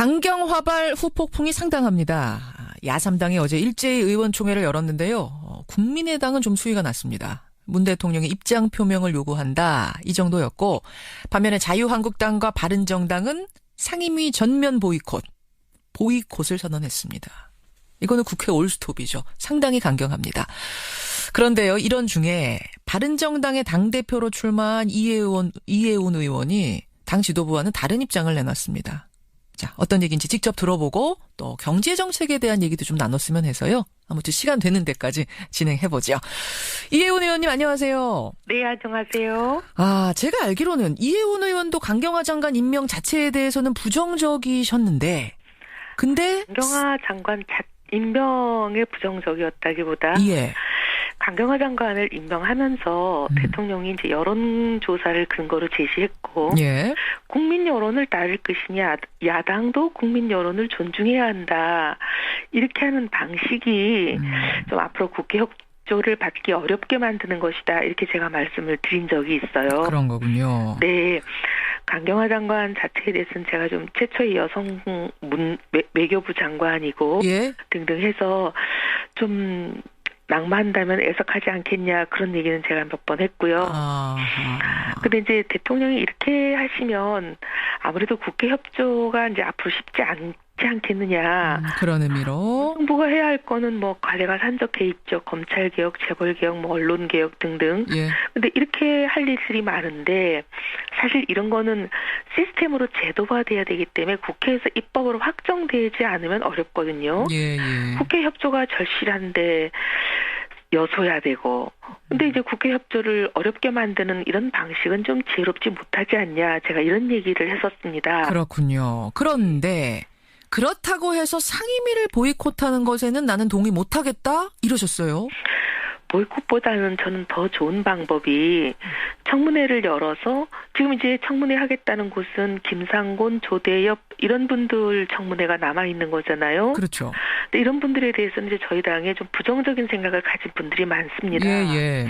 강경화발 후폭풍이 상당합니다. 야삼당이 어제 일제히 의원총회를 열었는데요. 어, 국민의당은 좀 수위가 낮습니다. 문 대통령의 입장 표명을 요구한다. 이 정도였고 반면에 자유한국당과 바른정당은 상임위 전면 보이콧, 보이콧을 선언했습니다. 이거는 국회 올스톱이죠. 상당히 강경합니다. 그런데요, 이런 중에 바른정당의 당대표로 출마한 이혜원, 이혜훈 의원이 당 지도부와는 다른 입장을 내놨습니다. 자, 어떤 얘기인지 직접 들어보고 또 경제 정책에 대한 얘기도 좀 나눴으면 해서요. 아무튼 시간 되는 데까지 진행해보죠. 이혜훈 의원님 안녕하세요. 네, 안녕하세요. 아, 제가 알기로는 이혜훈 의원도 강경화 장관 임명 자체에 대해서는 부정적이셨는데, 근데 강경화 장관 자, 임명에 부정적이었다기보다 예, 강경화 장관을 임명하면서 음. 대통령이 이제 여론조사를 근거로 제시했고 예, 국민 여론을 따를 것이냐 야당도 국민 여론을 존중해야 한다 이렇게 하는 방식이 음, 좀 앞으로 국회 협 조를 받기 어렵게 만드는 것이다 이렇게 제가 말씀을 드린 적이 있어요. 그런 거군요. 네. 강경화 장관 자체에 대해서는 제가 좀 최초의 여성 문 외, 외교부 장관이고 예, 등등 해서 좀 낭만한다면 애석하지 않겠냐 그런 얘기는 제가 몇 번 했고요. 아, 근데 이제 대통령이 이렇게 하시면 아무래도 국회 협조가 이제 앞으로 쉽지 않 지 않겠느냐. 음, 그런 의미로. 정부가 해야 할 거는 뭐 과제가 산적해 있죠. 검찰 개혁, 재벌 개혁, 뭐 언론 개혁 등등. 예, 근데 이렇게 할 일들이 많은데 사실 이런 거는 시스템으로 제도화돼야 되기 때문에 국회에서 입법으로 확정되지 않으면 어렵거든요. 예, 예. 국회 협조가 절실한데 여소야 되고 근데 이제 국회 협조를 어렵게 만드는 이런 방식은 좀 지혜롭지 못하지 않냐 제가 이런 얘기를 했었습니다. 그렇군요. 그런데 그렇다고 해서 상임위를 보이콧하는 것에는 나는 동의 못하겠다 이러셨어요. 보이콧보다는 저는 더 좋은 방법이 청문회를 열어서 지금 이제 청문회 하겠다는 곳은 김상곤, 조대엽 이런 분들 청문회가 남아 있는 거잖아요. 그렇죠. 근데 이런 분들에 대해서는 이제 저희 당에 좀 부정적인 생각을 가진 분들이 많습니다. 예, 예.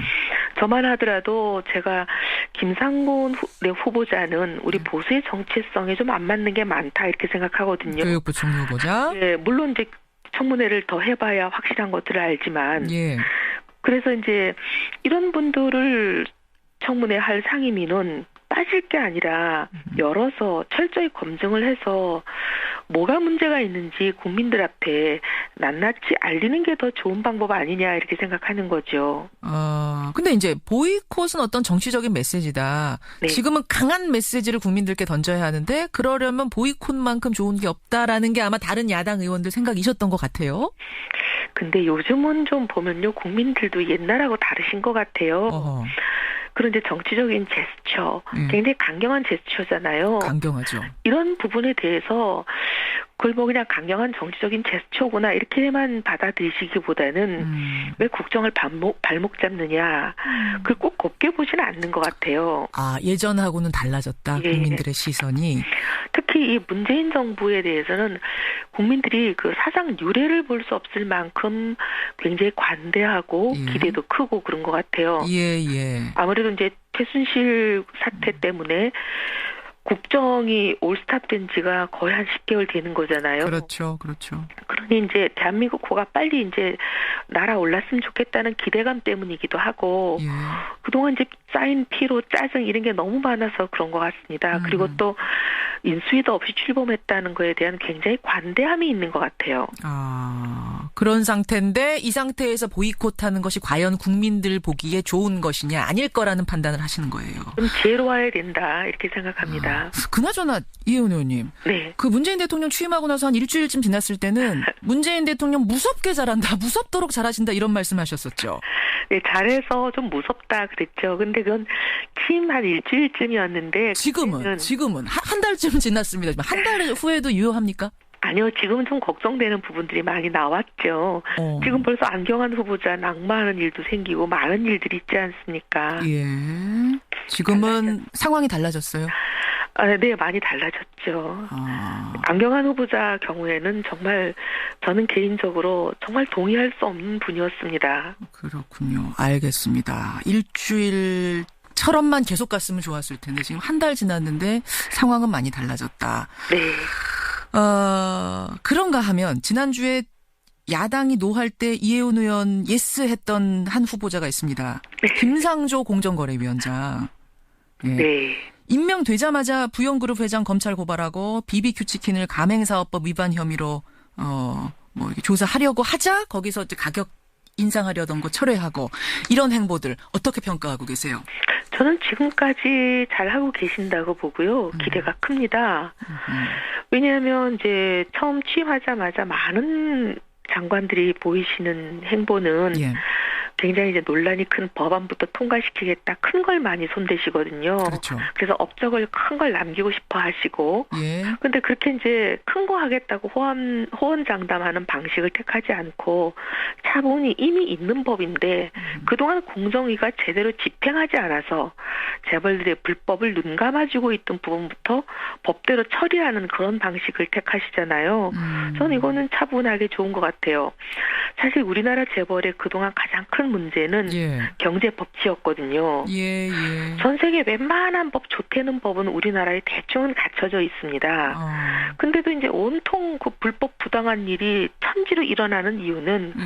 저만 하더라도 제가 김상곤 후, 네, 후보자는 우리 네. 보수의 정체성에 좀 안 맞는 게 많다 이렇게 생각하거든요. 교육부 총무보자. 예, 물론 이제 청문회를 더 해봐야 확실한 것들을 알지만 예. 그래서 이제 이런 분들을 청문회 할 상임위는 빠질 게 아니라 음. 열어서 철저히 검증을 해서 뭐가 문제가 있는지 국민들 앞에 낱낱이 알리는 게 더 좋은 방법 아니냐 이렇게 생각하는 거죠. 어, 근데 이제 보이콧은 어떤 정치적인 메시지다. 네. 지금은 강한 메시지를 국민들께 던져야 하는데 그러려면 보이콧만큼 좋은 게 없다라는 게 아마 다른 야당 의원들 생각이셨던 것 같아요. 근데 요즘은 좀 보면요 국민들도 옛날하고 다르신 것 같아요. 어허, 그런 이제 정치적인 제스처 음. 굉장히 강경한 제스처잖아요. 강경하죠. 이런 부분에 대해서 그걸 뭐 그냥 강경한 정치적인 제스처구나 이렇게만 받아들이시기보다는 음. 왜 국정을 발목, 발목 잡느냐 그걸 꼭 곱게 보지는 않는 것 같아요. 아, 예전하고는 달라졌다. 예. 국민들의 시선이. 특히 이 문재인 정부에 대해서는 국민들이 그 사상 유례를 볼 수 없을 만큼 굉장히 관대하고 예. 기대도 크고 그런 것 같아요. 예, 예. 아무래도 이제 최순실 사태 때문에 국정이 올스탑된 지가 거의 한 10개월 되는 거잖아요. 그렇죠, 그렇죠. 그러니 이제 대한민국 호가 빨리 이제 날아올랐으면 좋겠다는 기대감 때문이기도 하고 예. 그동안 이제 쌓인 피로 짜증 이런 게 너무 많아서 그런 것 같습니다. 음. 그리고 또 인수위도 없이 출범했다는 거에 대한 굉장히 관대함이 있는 것 같아요. 아, 그런 상태인데 이 상태에서 보이콧하는 것이 과연 국민들 보기에 좋은 것이냐 아닐 거라는 판단을 하시는 거예요. 좀 지혜로워야 된다 이렇게 생각합니다. 그나저나 이혜원 의원님, 네. 그 문재인 대통령 취임하고 나서 한 일주일쯤 지났을 때는 문재인 대통령 무섭게 잘한다, 무섭도록 잘하신다 이런 말씀하셨었죠. 네, 잘해서 좀 무섭다 그랬죠. 근데 그건 취임 한 일주일쯤이었는데 지금은 지금은 한, 한 달쯤 지났습니다. 한 달 후에도 유효합니까? 아니요, 지금은 좀 걱정되는 부분들이 많이 나왔죠. 어. 지금 벌써 안경환 후보자 낙마하는 일도 생기고 많은 일들이 있지 않습니까? 예. 지금은 상황이 달라졌어요. 아, 네, 많이 달라졌죠. 아, 안경환 후보자 경우에는 정말 저는 개인적으로 정말 동의할 수 없는 분이었습니다. 그렇군요. 알겠습니다. 일주일 처럼만 계속 갔으면 좋았을 텐데 지금 한 달 지났는데 상황은 많이 달라졌다. 네. 어, 그런가 하면 지난주에 야당이 노할 때 이혜훈 의원 예스 했던 한 후보자가 있습니다. 김상조 공정거래위원장. 예. 네. 임명되자마자 부영그룹 회장 검찰 고발하고 BBQ 치킨을 가맹사업법 위반 혐의로 어 뭐 조사하려고 하자 거기서 가격 인상하려던 거 철회하고 이런 행보들 어떻게 평가하고 계세요? 저는 지금까지 잘 하고 계신다고 보고요. 기대가 큽니다. 왜냐하면 이제 처음 취임하자마자 많은 장관들이 보이시는 행보는 예. 굉장히 이제 논란이 큰 법안부터 통과시키겠다 큰 걸 많이 손대시거든요. 그렇죠. 그래서 업적을 큰 걸 남기고 싶어 하시고 예. 근데 그렇게 이제 큰 거 하겠다고 호언 호언장담하는 방식을 택하지 않고 차분히 이미 있는 법인데 음. 그동안 공정위가 제대로 집행하지 않아서 재벌들의 불법을 눈 감아주고 있던 부분부터 법대로 처리하는 그런 방식을 택하시잖아요. 음. 저는 이거는 차분하게 좋은 것 같아요. 사실 우리나라 재벌의 그동안 가장 큰 문제는 예. 경제 법치였거든요. 예, 예. 전 세계 웬만한 법 좋다는 법은 우리나라에 대충은 갖춰져 있습니다. 어, 근데도 이제 온통 그 불법 부당한 일이 천지로 일어나는 이유는 예.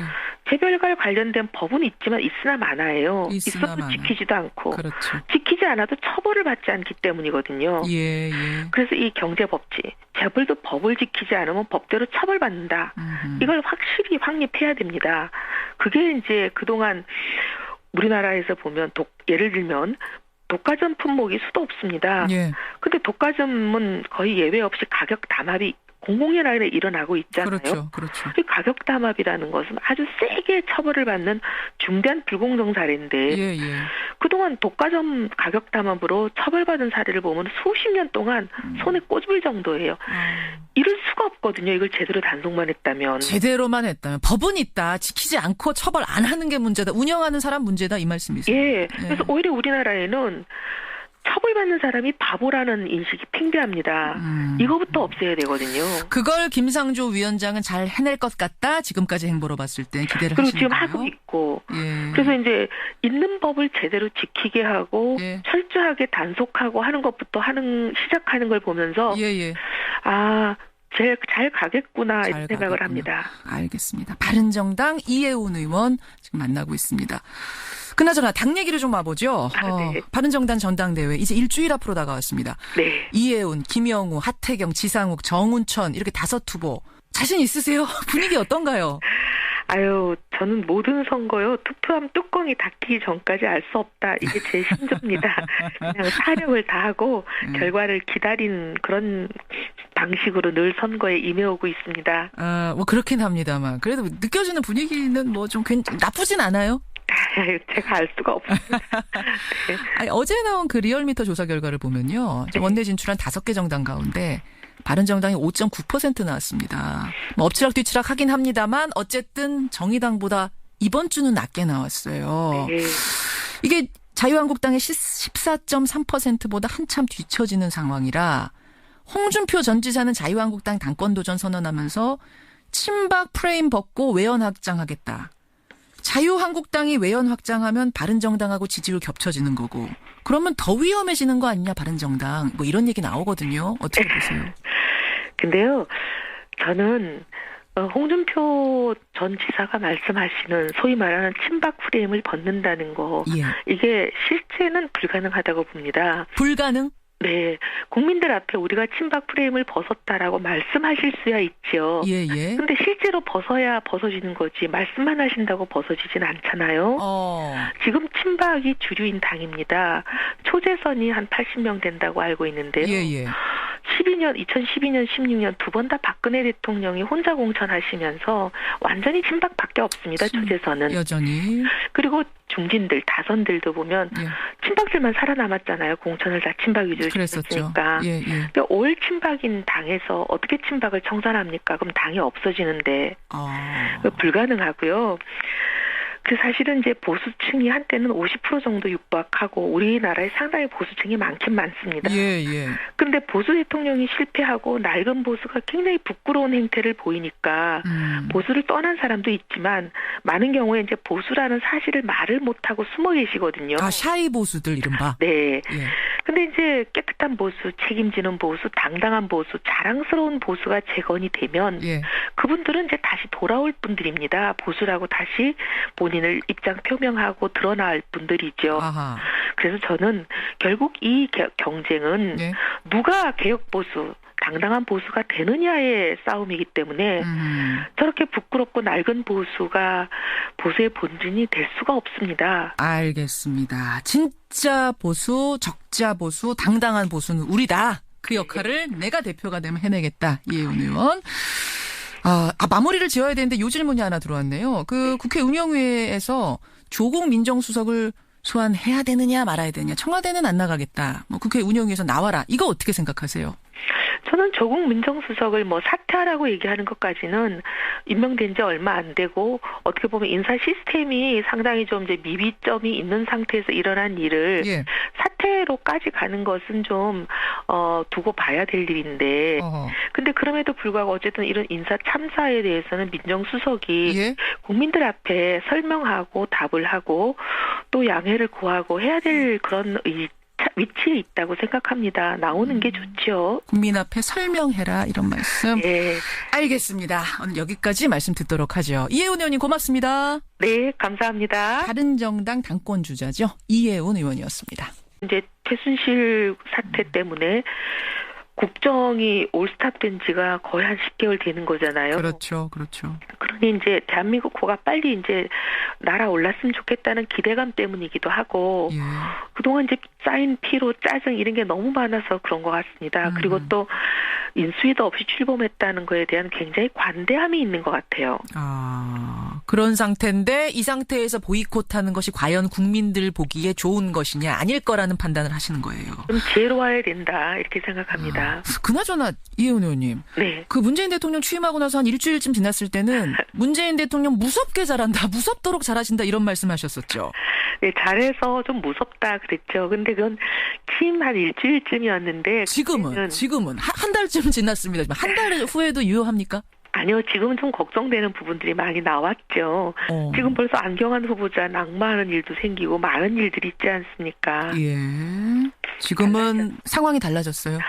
재벌과 관련된 법은 있지만 있으나 마나예요. 있으나 있어도 마나. 지키지도 않고 그렇죠. 지키지 않아도 처벌을 받지 않기 때문이거든요. 예, 예. 그래서 이 경제 법치 재벌도 법을 지키지 않으면 법대로 처벌받는다. 음흠. 이걸 확실히 확립해야 됩니다. 그게 이제 그동안 우리나라에서 보면 독, 예를 들면 독과점 품목이 수도 없습니다. 예. 근데 독과점은 거의 예외 없이 가격 담합이 공공연하게 일어나고 있잖아요. 그렇죠. 그렇죠. 이 가격 담합이라는 것은 아주 세게 처벌을 받는 중대한 불공정 사례인데 예, 예. 그동안 독과점 가격 담합으로 처벌받은 사례를 보면 수십 년 동안 음. 손에 꽂을 정도예요. 아. 이럴 수가 없거든요. 이걸 제대로 단속만 했다면. 제대로만 했다면 법은 있다. 지키지 않고 처벌 안 하는 게 문제다. 운영하는 사람 문제다 이 말씀이세요. 예. 그래서 오히려 우리나라에는 처벌받는 사람이 바보라는 인식이 팽배합니다. 음. 이거부터 없애야 되거든요. 그걸 김상조 위원장은 잘 해낼 것 같다. 지금까지 행보로 봤을 때 기대를 그리고 지금 거예요. 하고 있고. 예. 그래서 이제 있는 법을 제대로 지키게 하고 예. 철저하게 단속하고 하는 것부터 하는 시작하는 걸 보면서 예, 예. 아, 제, 잘 가겠구나 잘 이런 생각을 가겠군요. 합니다. 알겠습니다. 바른정당 이혜훈 의원 지금 만나고 있습니다. 그나저나 당 얘기를 좀 와보죠. 아, 어, 네. 바른정당 전당대회 이제 일주일 앞으로 다가왔습니다. 네. 이혜훈, 김영우, 하태경, 지상욱, 정운천 이렇게 다섯 후보 자신 있으세요? 분위기 어떤가요? 아유, 저는 모든 선거요 투표함 뚜껑이 닫히기 전까지 알 수 없다. 이게 제 심정입니다. 그냥 사력을 다하고 음. 결과를 기다린 그런 방식으로 늘 선거에 임해오고 있습니다. 아, 뭐 그렇긴 합니다만 그래도 느껴지는 분위기는 뭐 좀 나쁘진 않아요. 아유, 제가 알 수가 없습니다. 네. 아니, 어제 나온 그 리얼미터 조사 결과를 보면요. 네. 원내 진출한 다섯 개 정당 가운데 바른정당이 5.9% 나왔습니다. 뭐 엎치락뒤치락 하긴 합니다만 어쨌든 정의당보다 이번 주는 낮게 나왔어요. 네. 이게 자유한국당의 14.3%보다 한참 뒤처지는 상황이라 홍준표 전 지사는 자유한국당 당권 도전 선언하면서 친박 프레임 벗고 외연 확장하겠다. 자유한국당이 외연 확장하면 바른정당하고 지지율 겹쳐지는 거고 그러면 더 위험해지는 거 아니냐 바른정당 뭐 이런 얘기 나오거든요. 어떻게 보세요? 근데요, 저는 어, 홍준표 전 지사가 말씀하시는 소위 말하는 친박 프레임을 벗는다는 거 예. 이게 실제는 불가능하다고 봅니다. 불가능? 네, 국민들 앞에 우리가 친박 프레임을 벗었다라고 말씀하실 수야 있죠. 예, 예. 근데 실제로 벗어야 벗어지는 거지 말씀만 하신다고 벗어지진 않잖아요. 어. 지금 친박이 주류인 당입니다. 초재선이 한 80명 된다고 알고 있는데요. 예, 예. 12년, 2012년, 16년 두 번 다 박근혜 대통령이 혼자 공천하시면서 완전히 친박밖에 없습니다. 친- 초재선은. 여전히 그리고 중진들, 다선들도 보면 예. 친박들만 살아남았잖아요. 공천을 다 친박 위주로. 시켰으니까. 예, 예. 그러니까 올 친박인 당에서 어떻게 친박을 청산합니까? 그럼 당이 없어지는데 어. 불가능하고요. 그 사실은 이제 보수층이 한때는 50% 정도 육박하고 우리나라에 상당히 보수층이 많긴 많습니다. 예, 예. 근데 보수 대통령이 실패하고 낡은 보수가 굉장히 부끄러운 행태를 보이니까 음. 보수를 떠난 사람도 있지만 많은 경우에 이제 보수라는 사실을 말을 못하고 숨어 계시거든요. 아, 샤이 보수들 이른바. 네. 예. 근데 이제 깨끗한 보수, 책임지는 보수, 당당한 보수, 자랑스러운 보수가 재건이 되면 예. 그분들은 이제 다시 돌아올 분들입니다. 보수라고 다시 본인을 입장 표명하고 드러날 분들이죠. 아하. 그래서 저는 결국 이 겨- 경쟁은 예. 누가 개혁 보수, 당당한 보수가 되느냐의 싸움이기 때문에 음. 저렇게 부끄럽고 낡은 보수가 보수의 본진이 될 수가 없습니다. 알겠습니다. 진짜 보수, 적자 보수, 당당한 보수는 우리다. 그 역할을 내가 대표가 되면 해내겠다. 이혜훈 의원. 아, 아, 마무리를 지어야 되는데 요 질문이 하나 들어왔네요. 그 국회 운영위에서 조국 민정수석을 소환해야 되느냐 말아야 되느냐. 청와대는 안 나가겠다. 뭐 국회 운영위에서 나와라. 이거 어떻게 생각하세요? 저는 조국 민정수석을 뭐 사퇴하라고 얘기하는 것까지는 임명된 지 얼마 안 되고 어떻게 보면 인사 시스템이 상당히 좀 이제 미비점이 있는 상태에서 일어난 일을 예. 사퇴로까지 가는 것은 좀 어, 두고 봐야 될 일인데 어허. 근데 그럼에도 불구하고 어쨌든 이런 인사 참사에 대해서는 민정수석이 예. 국민들 앞에 설명하고 답을 하고 또 양해를 구하고 해야 될 그런 위치에 있다고 생각합니다. 나오는 게 좋죠. 국민 앞에 설명해라. 이런 말씀. 네. 알겠습니다. 오늘 여기까지 말씀 듣도록 하죠. 이혜훈 의원님 고맙습니다. 네, 감사합니다. 바른정당 당권 주자죠. 이혜훈 의원이었습니다. 이제 최순실 사태 때문에 국정이 올스탑된 지가 거의 한 10개월 되는 거잖아요. 그렇죠, 그렇죠. 그러니 이제 대한민국 고가 빨리 이제 날아 올랐으면 좋겠다는 기대감 때문이기도 하고 예. 그동안 이제 쌓인 피로 짜증 이런 게 너무 많아서 그런 것 같습니다. 음. 그리고 또 인수위도 없이 출범했다는 거에 대한 굉장히 관대함이 있는 것 같아요. 아 그런 상태인데 이 상태에서 보이콧하는 것이 과연 국민들 보기에 좋은 것이냐 아닐 거라는 판단을 하시는 거예요. 좀 지혜로워야 된다 이렇게 생각합니다. 그나저나 이혜훈 의원님, 네. 그 문재인 대통령 취임하고 나서 한 일주일쯤 지났을 때는 문재인 대통령 무섭게 잘한다, 무섭도록 잘하신다 이런 말씀하셨었죠. 네, 잘해서 좀 무섭다 그랬죠. 근데 그건 취임 한 일주일쯤이었는데 지금은 지금은 한, 한 달쯤 지났습니다. 한 달 후에도 유효합니까? 아니요, 지금은 좀 걱정되는 부분들이 많이 나왔죠. 어. 지금 벌써 안경환 후보자 낙마하는 일도 생기고 많은 일들이 있지 않습니까? 예. 지금은 상황이 달라졌어요.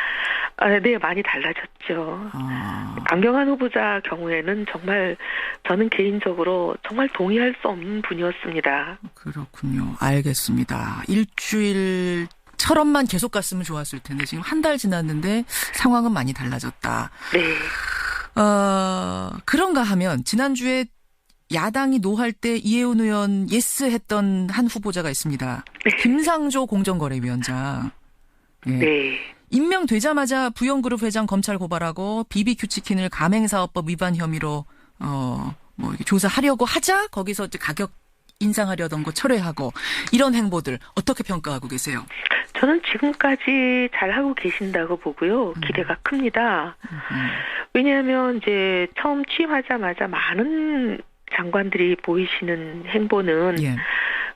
아, 네, 많이 달라졌죠. 아, 안경환 후보자 경우에는 정말 저는 개인적으로 정말 동의할 수 없는 분이었습니다. 그렇군요. 알겠습니다. 일주일 처럼만 계속 갔으면 좋았을 텐데 지금 한 달 지났는데 상황은 많이 달라졌다. 네. 어, 그런가 하면 지난주에 야당이 노할 때 이혜훈 의원 예스 했던 한 후보자가 있습니다. 김상조 공정거래위원장. 예. 네. 임명되자마자 부영그룹 회장 검찰 고발하고 BBQ 치킨을 가맹사업법 위반 혐의로 어 뭐 조사하려고 하자 거기서 가격 인상하려던 거 철회하고 이런 행보들 어떻게 평가하고 계세요? 저는 지금까지 잘 하고 계신다고 보고요. 기대가 큽니다. 음, 왜냐하면 이제 처음 취임하자마자 많은 장관들이 보이시는 행보는 예,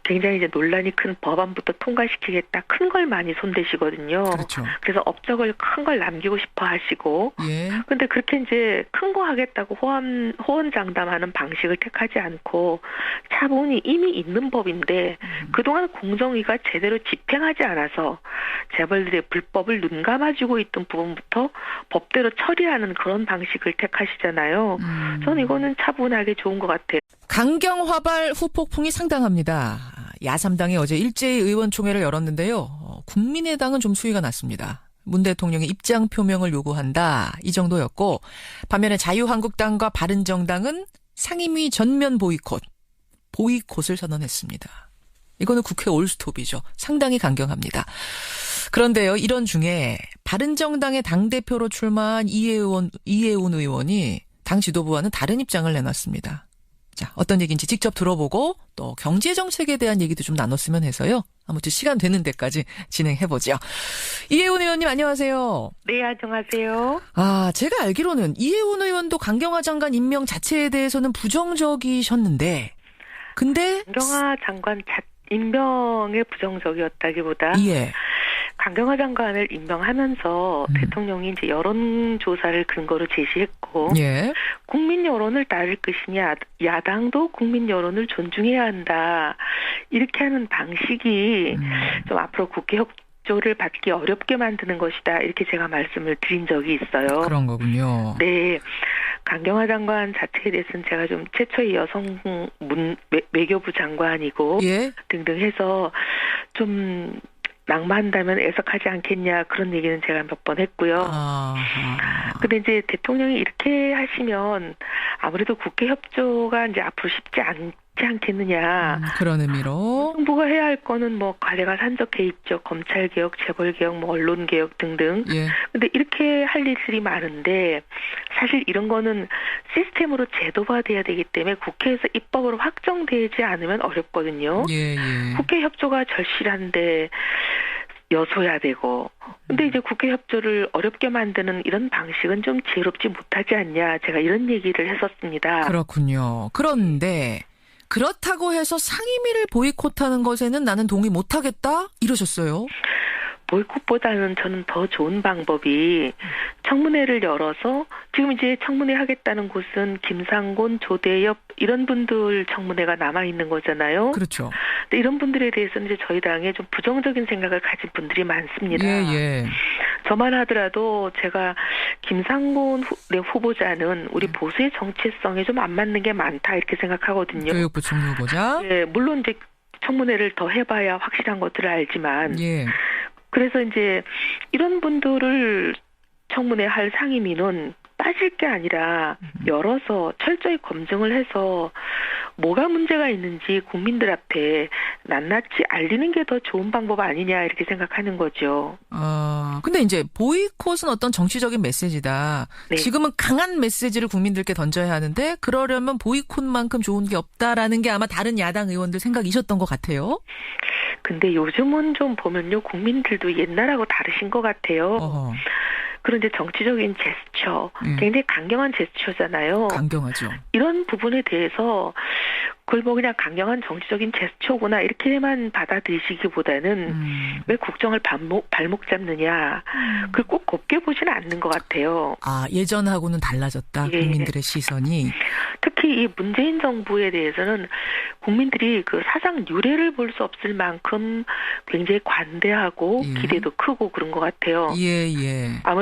굉장히 이제 논란이 큰 법안부터 통과시키겠다 큰 걸 많이 손대시거든요. 그렇죠. 그래서 업적을 큰 걸 남기고 싶어 하시고 예, 근데 그렇게 이제 큰 거 하겠다고 호언 호언장담하는 방식을 택하지 않고 차분히 이미 있는 법인데 그동안 공정위가 제대로 집행하지 않아서 재벌들의 불법을 눈 감아주고 있던 부분부터 법대로 처리하는 그런 방식을 택하시잖아요. 음. 저는 이거는 차분하게 좋은 것 같아요. 강경화발 후폭풍이 상당합니다. 야삼당이 어제 일제히 의원총회를 열었는데요. 어, 국민의당은 좀 수위가 낮습니다. 문 대통령의 입장 표명을 요구한다. 이 정도였고 반면에 자유한국당과 바른정당은 상임위 전면 보이콧, 보이콧을 선언했습니다. 이거는 국회 올스톱이죠. 상당히 강경합니다. 그런데요, 이런 중에 바른정당의 당대표로 출마한 이혜원, 이혜훈 의원이 당 지도부와는 다른 입장을 내놨습니다. 자, 어떤 얘기인지 직접 들어보고 또 경제 정책에 대한 얘기도 좀 나눴으면 해서요. 아무튼 시간 되는 데까지 진행해 보죠. 이혜훈 의원님 안녕하세요. 네, 안녕하세요. 아, 제가 알기로는 이혜훈 의원도 강경화 장관 임명 자체에 대해서는 부정적이셨는데 근데 강경화 장관 자, 임명에 부정적이었다기보다 예. 강경화 장관을 임명하면서 음. 대통령이 이제 여론조사를 근거로 제시했고 예. 국민 여론을 따를 것이냐 야당도 국민 여론을 존중해야 한다 이렇게 하는 방식이 음. 좀 앞으로 국회 협조를 받기 어렵게 만드는 것이다 이렇게 제가 말씀을 드린 적이 있어요. 그런 거군요. 네. 강경화 장관 자체에 대해서는 제가 좀 최초의 여성 문 외, 외교부 장관이고 예. 등등 해서 좀 낙마한다면 애석하지 않겠냐 그런 얘기는 제가 몇 번 했고요. 아. 근데 이제 대통령이 이렇게 하시면 아무래도 국회 협조가 이제 앞으로 쉽지 않 지 않겠느냐. 음, 그런 의미로. 정부가 해야 할 거는 뭐 과제가 산적해 있죠. 검찰 개혁, 재벌 개혁, 뭐 언론 개혁 등등. 예. 근데 이렇게 할 일들이 많은데 사실 이런 거는 시스템으로 제도화돼야 되기 때문에 국회에서 입법으로 확정되지 않으면 어렵거든요. 예, 예. 국회 협조가 절실한데 여소야 되고 근데 이제 국회 협조를 어렵게 만드는 이런 방식은 좀 지혜롭지 못하지 않냐 제가 이런 얘기를 했었습니다. 그렇군요. 그런데 그렇다고 해서 상임위를 보이콧하는 것에는 나는 동의 못하겠다 이러셨어요. 보이콧보다는 저는 더 좋은 방법이 청문회를 열어서 지금 이제 청문회 하겠다는 곳은 김상곤, 조대엽 이런 분들 청문회가 남아 있는 거잖아요. 그렇죠. 근데 이런 분들에 대해서는 이제 저희 당에 좀 부정적인 생각을 가진 분들이 많습니다. 예, 예. 저만 하더라도 제가 김상곤 후, 네, 후보자는 우리 보수의 정체성에 좀 안 맞는 게 많다 이렇게 생각하거든요. 교육부 총무보자. 예, 물론 이제 청문회를 더 해봐야 확실한 것들을 알지만 예. 그래서 이제 이런 분들을 청문회 할 상임위는 빠질 게 아니라 열어서 철저히 검증을 해서 뭐가 문제가 있는지 국민들 앞에 낱낱이 알리는 게 더 좋은 방법 아니냐 이렇게 생각하는 거죠. 어, 근데 이제 보이콧은 어떤 정치적인 메시지다. 네. 지금은 강한 메시지를 국민들께 던져야 하는데 그러려면 보이콧만큼 좋은 게 없다라는 게 아마 다른 야당 의원들 생각이셨던 것 같아요. 근데 요즘은 좀 보면요 국민들도 옛날하고 다르신 것 같아요. 어허, 그런 이제 정치적인 제스처, 음. 굉장히 강경한 제스처잖아요. 강경하죠. 이런 부분에 대해서 뭐 그냥 강경한 정치적인 제스처구나 이렇게만 받아들이시기보다는 음. 왜 국정을 발목, 발목 잡느냐 그걸 꼭 곱게 보지는 않는 것 같아요. 아, 예전하고는 달라졌다. 예. 국민들의 시선이. 특히 이 문재인 정부에 대해서는 국민들이 그 사상 유례를 볼 수 없을 만큼 굉장히 관대하고 예. 기대도 크고 그런 것 같아요. 예, 예. 아무래도